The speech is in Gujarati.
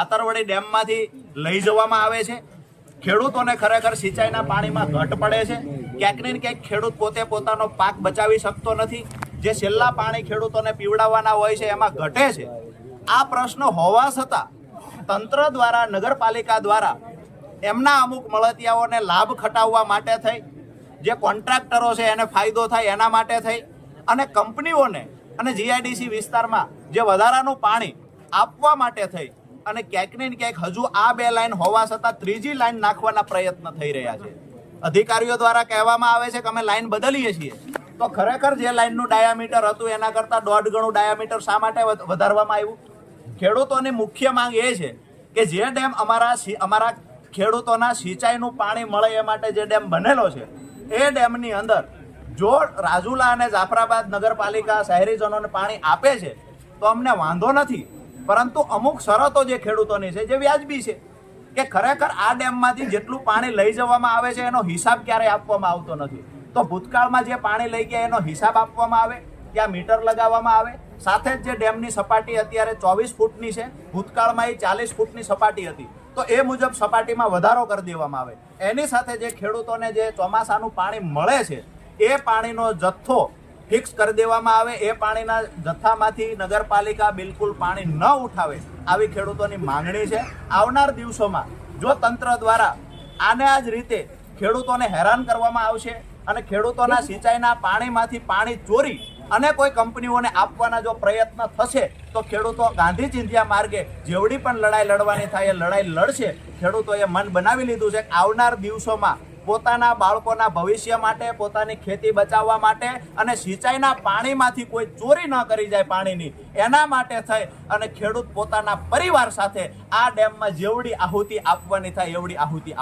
સાતરવડી ડેમમાંથી લઈ જવામાં આવે છે. ખેડૂતોને ખરેખર સિંચાઈના પાણીમાં ઘટ પડે છે. ક્યાંક ને ક્યાંક ખેડૂત પોતે પોતાનો પાક બચાવી શકતો નથી. જે છેલ્લા પાણી ખેડૂતોને પીવડાવવાના હોય છે, એમાં ઘટે છે. આ પ્રશ્ન હોવા છતાં તંત્ર દ્વારા, નગરપાલિકા દ્વારા એમના અમુક મળતિયાઓને લાભ ખટાવવા માટે થઈ, જે કોન્ટ્રાક્ટરો છે એને ફાયદો થાય એના માટે થઈ અને કંપનીઓને અને જીઆઈડીસી વિસ્તારમાં જે વધારાનું પાણી આપવા માટે થઈ અને ક્યાંક ને ક્યાંક હજુ આ બે લાઈન હોવા છતાં ત્રીજી લાઈન નાખવાના પ્રયત્ન થઈ રહ્યા છે. અધિકારીઓ દ્વારા કહેવામાં આવે છે કે અમે લાઈન બદલીએ છીએ. તો ખરેખર જે લાઈનનું ડાયામીટર હતું એના કરતાં દોઢ ગણું ડાયામીટર શા માટે વધારવામાં આવ્યું? ખેડૂતોની મુખ્ય માંગ એ છે કે જે ડેમ અમારા અમારા ખેડૂતોના સિંચાઈનું પાણી મળે એ માટે જે ડેમ બનેલો છે, એ ડેમની અંદર જો રાજુલા અને જાફરાબાદ નગરપાલિકા શહેરીજનોને પાણી આપે છે, તો અમને વાંધો નથી. પરંતુ અમુક શરતો જે ખેડૂતોની છે, જે વ્યાજબી છે, કે ખરેખર આ ડેમમાંથી જેટલું પાણી લઈ જવામાં આવે છે, એનો હિસાબ ક્યારેય આપવામાં આવતો નથી. તો ભૂતકાળમાં જે પાણી લઈ ગયા, એનો હિસાબ આપવામાં આવે, ત્યાં મીટર લગાવવામાં આવે. સાથે જ જે ડેમની સપાટી અત્યારે ચોવીસ ફૂટની છે, ભૂતકાળમાં એ ચાલીસ ફૂટની સપાટી હતી. તો એ મુજબ સપાટીમાં વધારો કરી દેવામાં આવે. એની સાથે જે ખેડૂતોને જે ચોમાસાનું પાણી મળે છે, એ પાણીનો જથ્થો ફિક્સ કરી દેવામાં આવે. એ પાણીના જથ્થામાંથી નગરપાલિકા બિલકુલ પાણી ન ઉઠાવે. આવી ખેડૂતોની માંગણી છે. આવનાર દિવસોમાં જો તંત્ર દ્વારા આને આ જ રીતે ખેડૂતોને હેરાન કરવામાં આવશે અને ખેડૂતોના સિંચાઈના પાણીમાંથી પાણી ચોરી અને કોઈ કંપનીઓને આપવાના જો પ્રયત્ન થશે, તો ખેડૂતો ગાંધી ચિંધ્યા માર્ગે જેવડી પણ લડાઈ લડવાની થાય, એ લડાઈ લડશે. ખેડૂતોએ મન બનાવી લીધું છે. આવનાર દિવસોમાં પોતાના બાળકોના ભવિષ્ય માટે, પોતાની ખેતી બચાવવા માટે અને સિંચાઈના પાણીમાંથી કોઈ ચોરી ન કરી જાય પાણીની, એના માટે થઈ અને ખેડૂત પોતાના પરિવાર સાથે આ ડેમમાં જેવડી આહુતિ આપવાની થાય, એવડી આહુતિ આપવા